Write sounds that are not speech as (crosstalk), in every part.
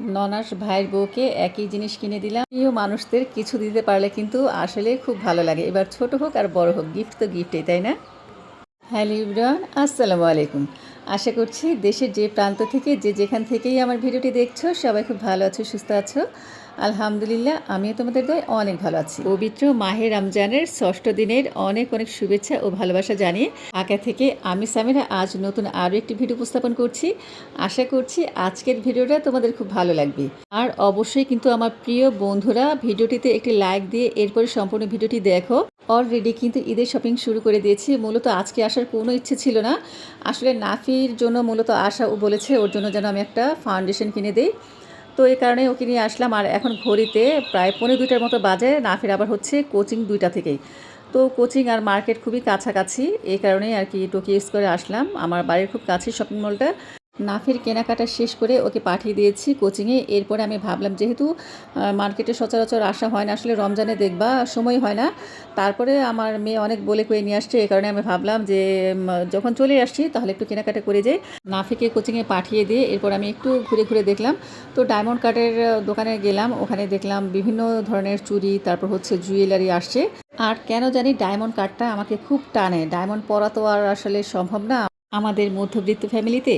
ননাস ভাইয়ের বউকে একই জিনিস কিনে দিলাম। প্রিয় মানুষদের কিছু দিতে পারলে কিন্তু আসলে খুব ভালো লাগে। এবার ছোট হোক আর বড় হোক গিফট তো গিফটই তাই না? হ্যালো আসসালামু আলাইকুম। আশা করছি দেশের যে প্রান্ত থেকে, যে যেখান থেকেই আমার ভিডিওটি দেখছ, সবাই খুব ভালো আছো, সুস্থ আছো। আলহামদুলিল্লাহ, আমিও তোমাদের দয় অনেক ভালো আছি। পবিত্র মাহে রমজানের ষষ্ঠ দিনের অনেক অনেক শুভেচ্ছা ও ভালোবাসা জানিয়ে আগে থেকে আমি সামিরা আজ নতুন আরও একটি ভিডিও উপস্থাপন করছি। আশা করছি আজকের ভিডিওটা তোমাদের খুব ভালো লাগবে। আর অবশ্যই কিন্তু আমার প্রিয় বন্ধুরা, ভিডিওটিতে একটি লাইক দিয়ে এরপরে সম্পূর্ণ ভিডিওটি দেখো। অলরেডি কিন্তু ঈদের শপিং শুরু করে দিয়েছি, মূলত আজকে আসার কোনো ইচ্ছে ছিল না। আসলে নাফির জন্য মূলত আসা ও বলেছে, ওর জন্য যেন আমি একটা ফাউন্ডেশন কিনে দিই। তো এই কারণে ওকে নিয়ে আসলাম। আর এখন ঘড়িতে প্রায় পনেরো দুইটার মতো বাজে। না নাফির আবার হচ্ছে কোচিং দুইটা থেকেই। তো কোচিং আর মার্কেট খুবই কাছাকাছি। এই কারণেই আর কি টোকিও স্কোয়ারে আসলাম। আমার বাড়ির খুব কাছে শপিং মলটা নাফির কেনাকাটা শেষ করে ওকে পাঠিয়ে দিয়েছি কোচিংয়ে এরপরে আমি ভাবলাম, যেহেতু মার্কেটে সচরাচর আসা হয় না, আসলে রমজানে দেখবা, সময় হয় না। তারপরে আমার মেয়ে অনেক বলে কয়ে নিয়ে আসছে এই কারণে আমি ভাবলাম যে যখন চলে আসছি, তাহলে একটু কেনাকাটা করে যাই। নাফিকে কোচিংয়ে পাঠিয়ে দিয়ে এরপর আমি একটু ঘুরে ঘুরে দেখলাম। তো ডায়মন্ড কার্ডের দোকানে গেলাম, ওখানে দেখলাম বিভিন্ন ধরনের চুড়ি, তারপর হচ্ছে জুয়েলারি আসছে। আর কেন জানি ডায়মন্ড কার্ডটা আমাকে খুব টানে। ডায়মন্ড পরা তো আর আসলে সম্ভব না। আমাদের মধ্যবিত্ত ফ্যামিলিতে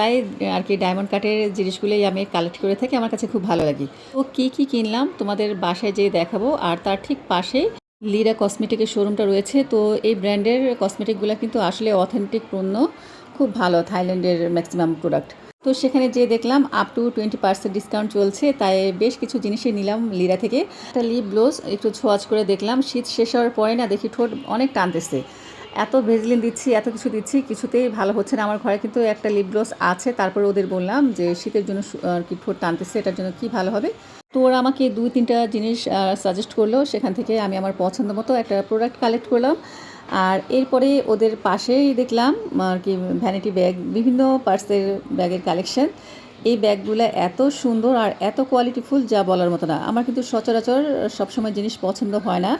তাই আর কি ডায়মন্ড কাটের জিনিসগুলোই আমি কালেক্ট করে থাকি, আমার কাছে খুব ভালো লাগে। তো কী কী কিনলাম, তোমাদের বাসায় যেয়ে দেখাবো, আর তার ঠিক পাশেই লিরা কসমেটিকের শোরুমটা রয়েছে। তো এই ব্র্যান্ডের কসমেটিকগুলো কিন্তু আসলে অথেন্টিক পণ্য খুব ভালো থাইল্যান্ডের ম্যাক্সিমাম প্রোডাক্ট তো সেখানে যে দেখলাম up to twenty percent discount চলছে, তাই বেশ কিছু জিনিসই নিলাম লিরা থেকে। একটা লিপ গ্লোজ একটু ছোঁয়াচ করে দেখলাম, শীত শেষ হওয়ার পরে না দেখি ঠোঁট অনেক টানতেছে। এত ভেজলিন দিচ্ছি, এত কিছু দিচ্ছি, কিছুতেই ভালো হচ্ছে না। আমার ঘরে কিন্তু একটা লিপ গ্লোস আছে, তারপরে ওদের বললাম যে শীতের জন্য আর কি ঠোঁট টানতেছে, এটার জন্য কি ভালো হবে। তো ওরা আমাকে দুই, তিনটা জিনিস সাজেস্ট করল। সেখান থেকে আমি আমার পছন্দ মতো একটা প্রোডাক্ট কালেক্ট করলাম। আর এরপরে ওদের পাশেই দেখলাম, আর কি ভ্যানিটি ব্যাগ বিভিন্ন পার্সের ব্যাগের কালেকশন এই ব্যাগগুলো এত সুন্দর আর এত কোয়ালিটিফুল যা বলার মতো না। আমার কিন্তু সচরাচর সবসময় জিনিস পছন্দ হয় না।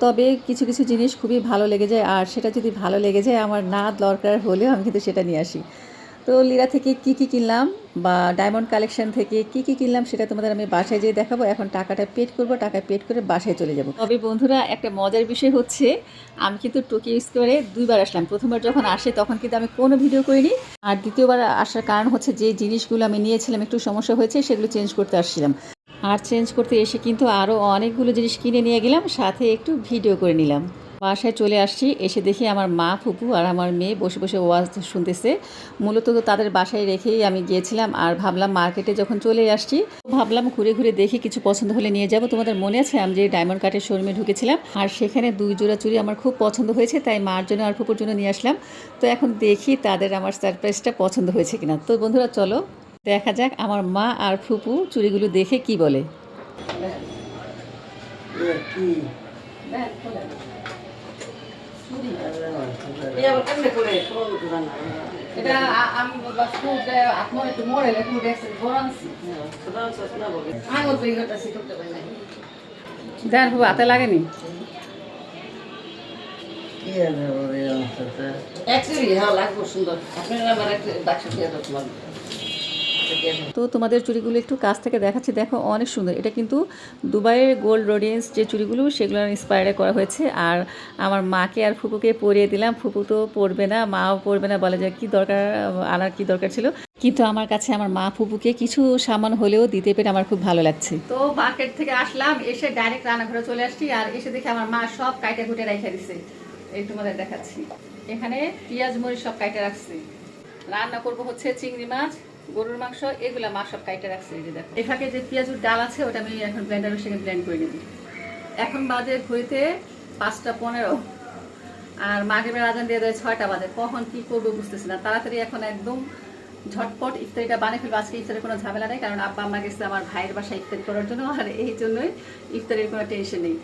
তবে কিছু কিছু জিনিস খুবই ভালো লেগে যায়। আর সেটা যদি ভালো লেগে যায়, আমার না দরকার হলেও আমি কিন্তু সেটা নিয়ে আসি। তো লিরা থেকে কি কি কিনলাম বা ডায়মন্ড কালেকশন থেকে কি কি কিনলাম সেটা তোমাদের আমি বাসায় যেয়ে দেখাবো। এখন টাকাটা পেড করব, টাকা পেড করে বাসায় চলে যাব। তবে বন্ধুরা, একটা মজার বিষয় হচ্ছে, আমি কিন্তু টোকিও স্কোয়ারে দুইবার আসলাম। প্রথমবার যখন আসে, তখন কিন্তু আমি কোনো ভিডিও করিনি। আর দ্বিতীয়বার আসার কারণ হচ্ছে, যে জিনিসগুলো আমি নিয়েছিলাম, একটু সমস্যা হয়েছে, সেগুলো চেঞ্জ করতে আসছিলাম। আর চেঞ্জ করতে এসে কিন্তু আরও অনেকগুলো জিনিস কিনে নিয়ে গেলাম, সাথে একটু ভিডিও করে নিলাম। বাসায় চলে আসছি, এসে দেখি আমার মা ফুপু আর আমার মেয়ে বসে বসে ওয়াজ শুনতেছে। মূলত তো তাদের বাসায় রেখেই আমি গিয়েছিলাম আর ভাবলাম মার্কেটে যখন চলে আসছি ভাবলাম ঘুরে ঘুরে দেখি কিছু পছন্দ হলে নিয়ে যাব। তোমাদের মনে আছে আমি যে ডায়মন্ড কাটের শোরুমে ঢুকেছিলাম, আর সেখানে দুই জোড়া চুড়ি আমার খুব পছন্দ হয়েছে, তাই মার জন্য আর ফুপুর জন্য নিয়ে আসলাম। তো এখন দেখি তাদের আমার সারপ্রাইজটা পছন্দ হয়েছে কিনা। তো বন্ধুরা, চলো দেখা যাক আমার মা আর ফুপু চুড়িগুলো দেখে কি বলে। দেন ফুপু হাতে লাগেনি? হ্যাঁ লাগবে সুন্দর। আপনার আমার একটা বাক্স দিয়ে তো তোমাদের চুড়িগুলো একটু কাছ থেকে দেখাচ্ছি। দেখো, অনেক সুন্দর। এটা কিন্তু দুবাইয়ের গোল্ড রোডিয়েন্স যে চুড়িগুলো, সেগুলো ইন্সপায়ারে করা হয়েছে। আর আমার মাকে আর ফুপুকে পরিয়ে দিলাম। ফুপু তো পরবে না, মাও পরবে না। বলে যে, কি দরকার আনার কি দরকার ছিল? কিন্তু আমার কাছে আমার মা ফুপুকে কিছু সামান হলেও দিতে পেরে আমার খুব ভালো লাগছে। তো মার্কেট থেকে আসলাম, এসে ডাইরেক্ট রান্নাঘরে চলে আসছি। আর এসে দেখে আমার মা সব কাইটে কুটে রেখে দিছে। এই তোমাদের দেখাচ্ছি। এখানে পেঁয়াজ, মরিচ সব কাইটে রাখছি। রান্না করব হচ্ছে চিংড়ি মাছ। গরুর মাংস, এগুলা মা সব কাইটে রাখছে, এই যে দেখো। ফাঁকে যে পেঁয়াজুর ডাল আছে, ওটা আমি এখন ব্লেন্ডারের সঙ্গে ব্লেন্ড করে নিবি। এখন বাজে ঘড়িতে পাঁচটা পনেরো। আর মাগরিবের আজান দিয়ে দেয় ছয়টা বাজে। কখন কি করব বুঝতেছি না। তাড়াতাড়ি এখন একদম ঝটপট ইফতারিটা বানিয়ে ফেলব। আজকে ইফতারের কোনো ঝামেলা নেই, কারণ আব্বা আম্মা গেছে আমার ভাইয়ের বাসা ইফতারি করার জন্য, আর এই জন্যই ইফতারির কোনো টেনশন নেই।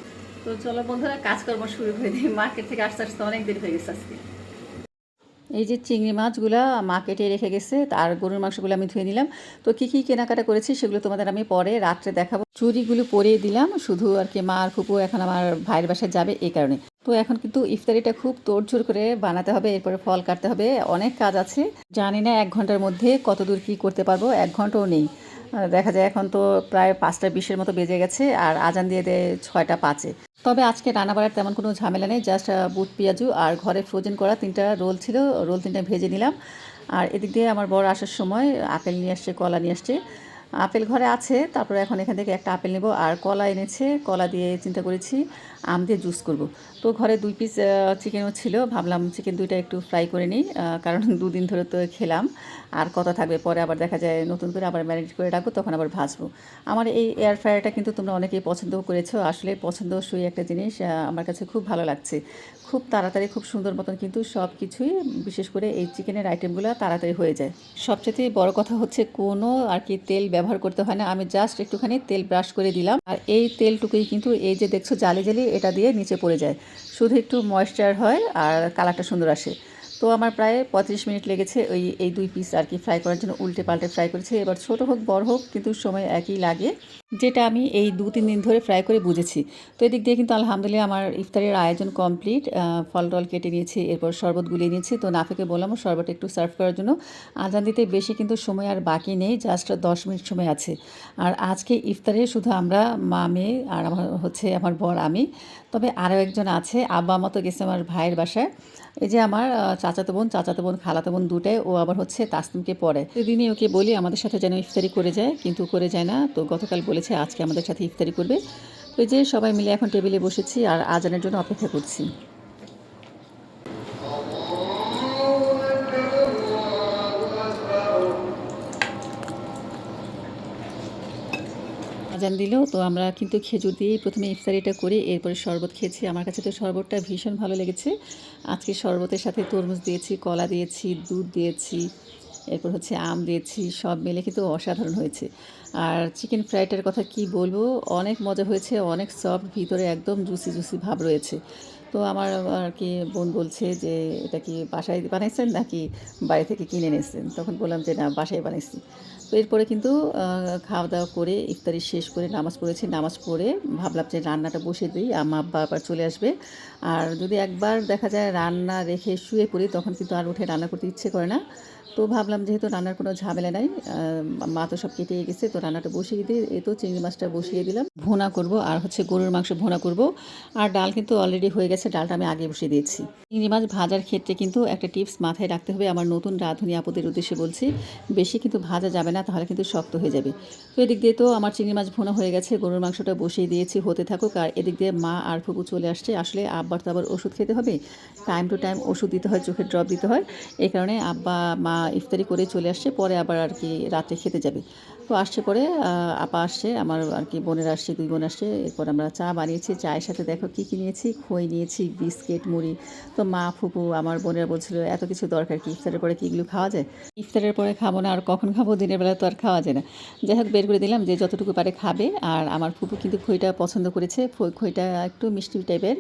তো চলো বন্ধুরা, কাজকর্ম শুরু করে দিই। মার্কেট থেকে আসতে আসতে অনেক দেরি হয়ে গেছে আজকে। এই যে চিংড়ি মাছগুলো মা কেটে রেখে গেছে আর গরুর মাংসগুলো আমি ধুয়ে নিলাম। তো কী কী কেনাকাটা করেছি সেগুলো তোমাদের আমি পরে রাত্রে দেখাবো। চুরিগুলো পরিয়ে দিলাম, শুধু আর কি মা আর ফুপু এখন আমার ভাইয়ের বাসায় যাবে এই কারণে। তো এখন কিন্তু ইফতারিটা খুব তোড়জোড় করে বানাতে হবে, এরপরে ফল কাটতে হবে, অনেক কাজ আছে। জানি না এক ঘণ্টার মধ্যে কত দূর কী করতে পারব, এক ঘন্টাও নেই। দেখা যায় এখন তো প্রায় পাঁচটা বিশের মতো বেজে গেছে আর আজান দিয়ে দেয় ছয়টা পাঁচে। তবে আজকে রান্না বাড়ার তেমন কোনো ঝামেলা নেই জাস্ট বুট পেঁয়াজু আর ঘরে ফ্রোজেন করা তিনটা রোল ছিল রোল তিনটা ভেজে নিলাম। আর এদিক দিয়ে আমার বড় আসার সময় আপেল নিয়ে আসছে, কলা নিয়ে আসছে। আপেল ঘরে আছে, তারপরে এখন এখান থেকে একটা আপেল নেব। আর কলা এনেছে, কলা দিয়ে চিন্তা করেছি আম দিয়ে জুস করব। তো ঘরে দুই পিস চিকেনও ছিল, ভাবলাম চিকেন দুইটা একটু ফ্রাই করে নিই কারণ (laughs) দুদিন ধরে তো খেলাম। আর কত থাকবে, পরে আবার দেখা যায় নতুন করে আবার ম্যারিনেট করে রাখব, তখন আবার ভাজবো। আমার এই এয়ার ফ্রায়ারটা কিন্তু তোমরা অনেকেই পছন্দ করেছ, আসলে পছন্দসই একটা জিনিস আমার কাছে খুব ভালো লাগছে। খুব তাড়াতাড়ি, খুব সুন্দর মতন কিন্তু সব কিছুই বিশেষ করে এই চিকেনের আইটেমগুলো তাড়াতাড়ি হয়ে যায়। সবচেয়ে বড় কথা হচ্ছে, কোনো আর কি তেল ব্যবহার করতে হয় না। আমি জাস্ট একটুখানি তেল ব্রাশ করে দিলাম। আর এই তেলটুকুই কিন্তু এই যে দেখছ, জালি জালি এটা দিয়ে নিচে পড়ে যায়। শুধু একটু ময়েশ্চার হয় আর কালারটা সুন্দর আসে। তো আমার প্রায় পঁয়ত্রিশ মিনিট লেগেছে ওই, এই দুই পিস আর কি ফ্রাই করার জন্য উল্টে পাল্টে ফ্রাই করেছে। এবার ছোট হোক, বড় হোক, কিন্তু সময় একই লাগে। যেটা আমি এই দু তিন দিন ধরে ফ্রাই করে বুঝেছি। তো এদিক দিয়ে কিন্তু আলহামদুলিল্লাহ আমার ইফতারের আয়োজন কমপ্লিট ফল টল কেটে নিয়েছি, এরপর শরবত গুলিয়ে নিয়েছি। তো নাফেকে বললাম শরবত একটু সার্ভ করার জন্য। আজান দিতে বেশি কিন্তু সময় আর বাকি নেই জাস্ট দশ মিনিট সময় আছে। আর আজকে ইফতারে শুধু আমরা মা, মেয়ে আর আমার হচ্ছে আমার বর, আমি। তবে আরও একজন আছে আব্বা মতো গেছে আমার ভাইয়ের বাসায়। এই যে আমার চাচাতো বোন চাচাতো বোন, খালাতো বোন দুটাই, ও আবার হচ্ছে তাসনিমকে পড়ে। সেদিনই ওকে বলি, আমাদের সাথে যেন ইফতারি করে যায়, কিন্তু করে যায় না। তো গতকাল বলেছে, আজকে আমাদের সাথে ইফতারি করবে। এই যে সবাই মিলে এখন টেবিলে বসেছি, আর আজানের জন্য অপেক্ষা করছি। আজান দিল, তো আমরা কিন্তু খেজুর দিয়েই প্রথমে ইফতারিটা করি। এরপরে শরবত খেয়েছি। আমার কাছে তো শরবতটা ভীষণ ভালো লেগেছে। আজকে শরবতের সাথে তরমুজ দিয়েছি, কলা দিয়েছি, দুধ দিয়েছি, এরপর হচ্ছে আম দিয়েছি, সব মিলে কিন্তু অসাধারণ হয়েছে। আর চিকেন ফ্রাইটার কথা কি বলব? অনেক মজা হয়েছে, অনেক সফট ভিতরে একদম জুসি জুসি ভাব রয়েছে। তো আমার আর কি বোন বলছে যে, এটা কি বাসায় বানাইছেন নাকি বাইরে থেকে কিনে এনেছেন? তখন বললাম যে, না, বাসায় বানাইছি। তো এরপরে কিন্তু খাওয়া দাওয়া করে ইফতারি শেষ করে নামাজ পড়েছি। নামাজ পড়ে ভাবলাম যে রান্নাটা বসে দিই, আম্মা, আব্বা আবার চলে আসবে। আর যদি একবার দেখা যায় রান্না রেখে শুয়ে পড়ি, তখন কিন্তু আর উঠে রান্না করতে ইচ্ছে করে না। তো ভাবলাম যেহেতু রান্নার কোনো ঝামেলা নাই মা তো সব কেটে গেছে, তো রান্নাটা বসিয়ে দিয়ে এ তো চিংড়ি মাছটা বসিয়ে দিলাম, ভোনা করব। আর হচ্ছে গরুর মাংস ভোনা করব। আর ডাল কিন্তু অলরেডি হয়ে গেছে, ডালটা আমি আগে বসিয়ে দিয়েছি। চিংড়ি মাছ ভাজার ক্ষেত্রে কিন্তু একটা টিপস মাথায় রাখতে হবে। আমার নতুন রাঁধুনি আপদের উদ্দেশ্যে বলছি, বেশি কিন্তু ভাজা যাবে না। তাহলে কিন্তু শক্ত হয়ে যাবে। তো এদিক দিয়ে তো আমার চিংড়ি মাছ ভোনা হয়ে গেছে, গরুর মাংসটা বসিয়ে দিয়েছি, হতে থাকুক। আর এদিক দিয়ে মা আর ফুপু চলে আসছে। আসলে আব্বার তো আবার ওষুধ খেতে হবে। টাইম টু টাইম ওষুধ দিতে হয়, চোখের ড্রপ দিতে হয়। এই কারণে আব্বা, মা ইফতারি করে চলে আসছে, পরে আবার আর কি রাতে খেতে যাবে। তো আসছে পরে আপা আসছে, আমার আর কি বোনের আসছে, দুই বোন আসছে, এরপর আমরা চা বানিয়েছি, চায়ের সাথে দেখো কী কী নিয়েছি, খই নিয়েছি, বিস্কিট, মুড়ি। তো মা, ফুপু, আমার বোনেরা বলছিল, এত কিছু দরকার কি, ইফতারের পরে কি এগুলো খাওয়া যায়? ইফতারের পরে খাব না, আর কখন খাব, দিনের বেলা তো আর খাওয়া যায় না। যাই হোক, বের করে দিলাম যে যতটুকু পারে খাবে, আর আমার ফুপু কিন্তু খইটা পছন্দ করেছে খইটা একটু মিষ্টি টাইপের,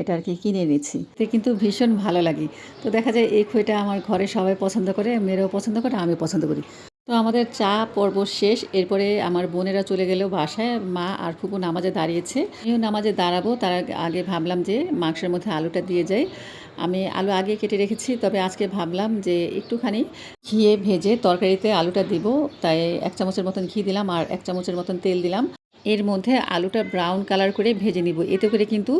এটা আর কি কিনে এনেছি। তো কিন্তু ভীষণ ভালো লাগে। তো দেখা যায়, এই খইটা আমার ঘরে সবাই পছন্দ করে, মেয়েরাও পছন্দ করে আমি পছন্দ করি। তো আমাদের চা পর্ব শেষ। এরপরে আমার বোনেরা চলে গেল বাসায়। মা আর ফুপু নামাজে দাঁড়িয়েছে। আমিও নামাজে দাঁড়াবো। তার আগে ভাবলাম যে মাংসের মধ্যে আলুটা দিয়ে যাই। আমি আলু আগে কেটে রেখেছি, তবে আজকে ভাবলাম যে একটুখানি ঘিয়ে ভেজে তরকারিতে আলুটা দিব। তাই এক চামচের মতন ঘি দিলাম আর এক চামচের মতন তেল দিলাম। এর মধ্যে আলুটা ব্রাউন কালার করে ভেজে নিব। এতে করে কিন্তু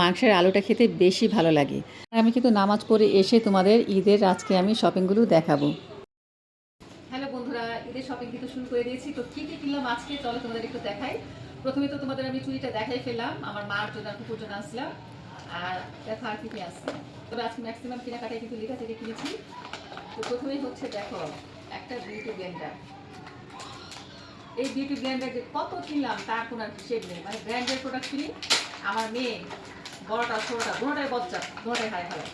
মাংসের আলুটা খেতে বেশি ভালো লাগে। আমি কিন্তু নামাজ পড়ে এসে তোমাদের ঈদের আজকে আমি শপিংগুলো দেখাবো। শপিং কিন্তু শুরু করে দিয়েছি। তো কী কী কিনলাম আজকে? চলো তোমাদের একটু দেখাই। প্রথমে তো তোমাদের আমি চুড়িটা দেখাই ফেললাম। আমার মার জন্য আর কুকুর জন্য আসলাম আর দেখো আর কি কি আসছে তবে আজকে ম্যাক্সিমাম কেনাকাটায় কিন্তু লেখা থেকে কিনেছি। তো প্রথমেই হচ্ছে দেখো, একটা বিউটি ব্লেন্ডার এই বিউটি ব্লেন্ডার যে কত কিনলাম, তার কোনো হিসেব নেই। মানে ব্র্যান্ডের প্রোডাক্ট কিনি, আমার মেয়ে বড়টা, ছোটটা, দুটাই বচ্চা দুটাই হাই ভালো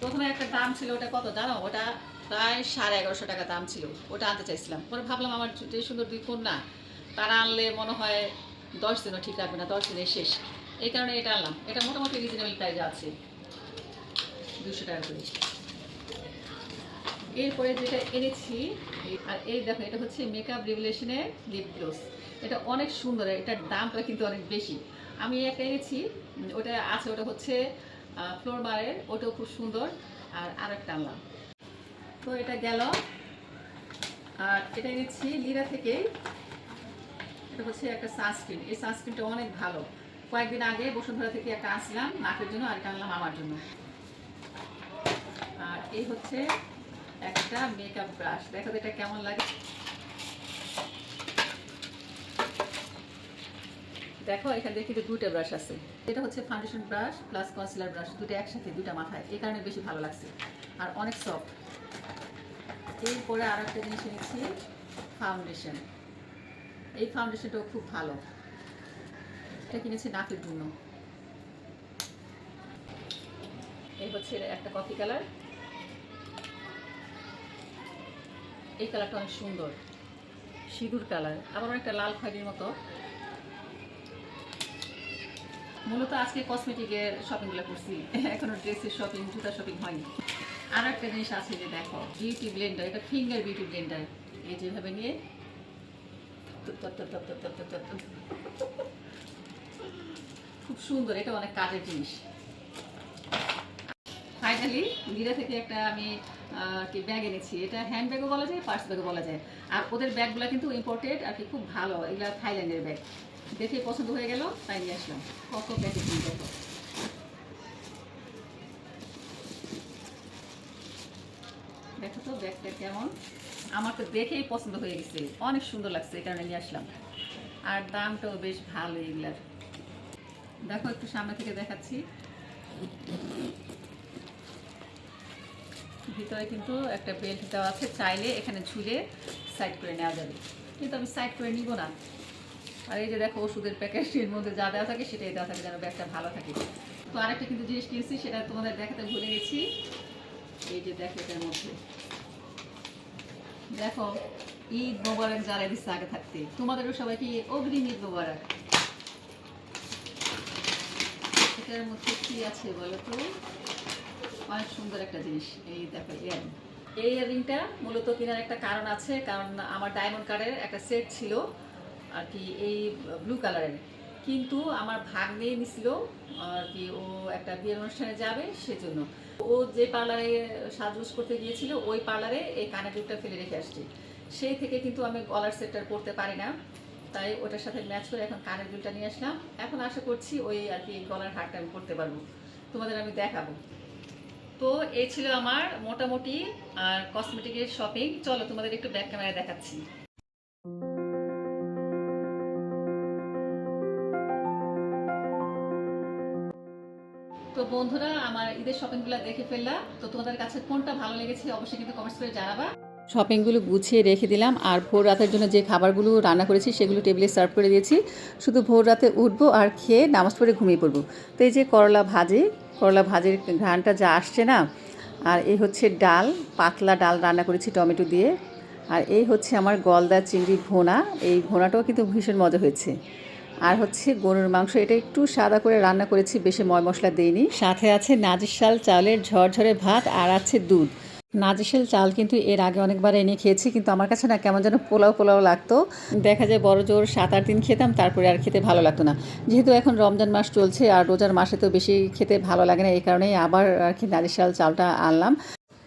প্রথমে একটা দাম ছিল, ওটা কত জানো? ওটা প্রায় সাড়ে এগারোশো টাকা দাম ছিল, ওটা আনতে চাইছিলাম। পরে ভাবলাম আমার যে সুন্দর দুই কন্যা, তারা আনলে মনে হয় দশ দিনও ঠিক রাখবে না, দশ দিনের শেষ। এই কারণে এটা আনলাম। এটা মোটামুটি রিজনেবল প্রাইজে আছে দুশো টাকা করে। এরপরে যেটা এনেছি, আর এই দেখো, এটা হচ্ছে মেকআপ রেগুলেশনের লিপ গ্লোস এটা অনেক সুন্দর, এটার দামটা কিন্তু অনেক বেশি। আমি একটা এনেছি ওটা আছে, ওটা হচ্ছে ফ্লোর বারের ওটাও খুব সুন্দর। আর আরেকটা আনলাম। তো এটা গেল। আর এটা নিচ্ছি লিরা থেকে। এটা হচ্ছে একটা সানস্ক্রিন এই সানস্ক্রিনটা অনেক ভালো। কয়েকদিন আগে বসুন্ধরা থেকে একটা আসলাম নাকের জন্য আর আনলাম আমার জন্য। আর এই হচ্ছে একটা মেকআপ ব্রাশ দেখো এটা কেমন লাগে। দেখো, এখান এখানে দেখি দুটো ব্রাশ আছে। এটা হচ্ছে foundation brush plus concealer brush দুটো একসাথে দুটো মাথায়। এই কারণে বেশি ভালো লাগছে। আর অনেক সফট এরপরে আর একটা জিনিস এনেছি ফাউন্ডেশন এই ফাউন্ডেশনটাও খুব ভালো। এটা কিনেছি নাকের জন্য। এই হচ্ছে একটা কফি কালার এই কালারটা অনেক সুন্দর। সিঁদুর কালার আবার অনেকটা লাল খয়েরির মতো। মূলত আজকে কসমেটিকের শপিংগুলো করছি। এখনও ড্রেসের শপিং জুতার শপিং হয়নি। আর একটা জিনিস আছে যে দেখো বিউটি ব্লেন্ডার এটা ফিঙ্গার বিউটি ব্লেন্ডার এই যেভাবে নিয়ে, খুব সুন্দর, এটা অনেক কাজের জিনিস। ফাইনালি দিদা থেকে একটা আমি কি ব্যাগ এনেছি। এটা হ্যান্ড ব্যাগও বলা যায় পার্স ব্যাগও বলা যায়। আর ওদের ব্যাগগুলো কিন্তু ইম্পর্টেড আর কি খুব ভালো, এগুলো থাইল্যান্ডের ব্যাগ দেখে পছন্দ হয়ে গেল, তাই নিয়ে আসলাম। কত প্যাকেজিং দেখো। কেমন আমার তো দেখেই পছন্দ হয়ে গেছে। অনেক সুন্দর লাগছে, এই কারণে নিয়ে আসলাম। আর দামটাও বেশ ভালো এগুলার। দেখো, একটু সামনে থেকে দেখাচ্ছি। ভিতরে কিন্তু একটা বেল্ট দেওয়া আছে, চাইলে এখানে ঝুলে সাইড করে নেওয়া যাবে। কিন্তু আমি সাইড করে নিব না। আর এই যে দেখো, ওষুধের প্যাকেটের মধ্যে যা দেওয়া থাকে, সেটাই দেওয়া থাকে যেন ব্যাগটা ভালো থাকে। তো আরেকটা কিন্তু জিনিস কিনছি, সেটা তোমাদের দেখাতে ভুলে গেছি। এই যে দেখো এটার মধ্যে। দেখো, ঈদ মোবারক যারা দিচ্ছে আগে থাকতে। তোমাদেরও সবাইকে অগ্রিম ঈদ মোবারক। এটার মধ্যে কি আছে বলো তো? অনেক সুন্দর একটা জিনিস, এই দেখো, ইয়ারিং। এই ইয়ারিংটা মূলত কেনার একটা কারণ আছে, কারণ আমার ডায়মন্ড কার্ডের একটা সেট ছিল, আর কি এই ব্লু কালারের কিন্তু আমার ভাগ্নে নিছিল, আর কি ও একটা বিয়ের অনুষ্ঠানে যাবে সেজন্য। ও যে পার্লারে সাজগোজ করতে গিয়েছিল, ওই পার্লারে এই কানের দুলটা ফেলে রেখে আসছে। সেই থেকে কিন্তু আমি গলার সেটটা পরতে পারি না। তাই ওটার সাথে ম্যাচ করে এখন কানের দুলটা নিয়ে আসলাম। এখন আশা করছি ওই আর কি গলার হারটা আমি পরতে পারব। তোমাদের আমি দেখাবো। তো এই ছিল আমার মোটামুটি আর কসমেটিকের শপিং চলো তোমাদের একটু ব্যাক ক্যামেরায় দেখাচ্ছি। তো বন্ধুরা ঈদের শপিংগুলো দেখে ফেললাম তো তোমাদের কাছে কোনটা ভালো লেগেছে অবশ্যই কিন্তু কমেন্টস করে জানাবা। শপিংগুলো গুছিয়ে রেখে দিলাম, আর ভোর রাতের জন্য যে খাবারগুলো রান্না করেছি সেগুলো টেবিলে সার্ভ করে দিয়েছি। শুধু ভোর রাতে উঠবো আর খেয়ে নামাজ পড়ে ঘুমিয়ে পড়ব। তো এই যে করলা ভাজি, করলা ভাজির ঘ্রানটা যা আসছে না, আর এই হচ্ছে ডাল, পাতলা ডাল রান্না করেছি টমেটো দিয়ে। আর এই হচ্ছে আমার গলদা চিংড়ি ভোনা। এই ভোনাটাও কিন্তু ভীষণ মজা হয়েছে। আর হচ্ছে গরুর মাংস, এটা একটু সাদা করে রান্না করেছি, বেশি ময় মশলা দিইনি। সাথে আছে নাজিশাল চালের ঝরঝরে ভাত আর আছে দুধ। নাজিশাল চাল কিন্তু এর আগে অনেকবার এনে খেয়েছি, কিন্তু আমার কাছে না কেমন যেন পোলাও পোলাও লাগতো। দেখা যায় বড় জোর সাত আট দিন খেতাম, তারপরে আর খেতে ভালো লাগতো না। যেহেতু এখন রমজান মাস চলছে আর রোজার মাসে তো বেশি খেতে ভালো লাগে না, এই কারণেই আবার আর কি নাজিশাল চালটা আনলাম।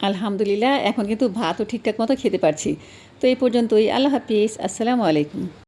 আলহামদুলিল্লাহ, এখন কিন্তু ভাতও ঠিকঠাক মতো খেতে পারছি। তো এই পর্যন্তই, আল্লাহ হাফিজ, আসসালামু আলাইকুম।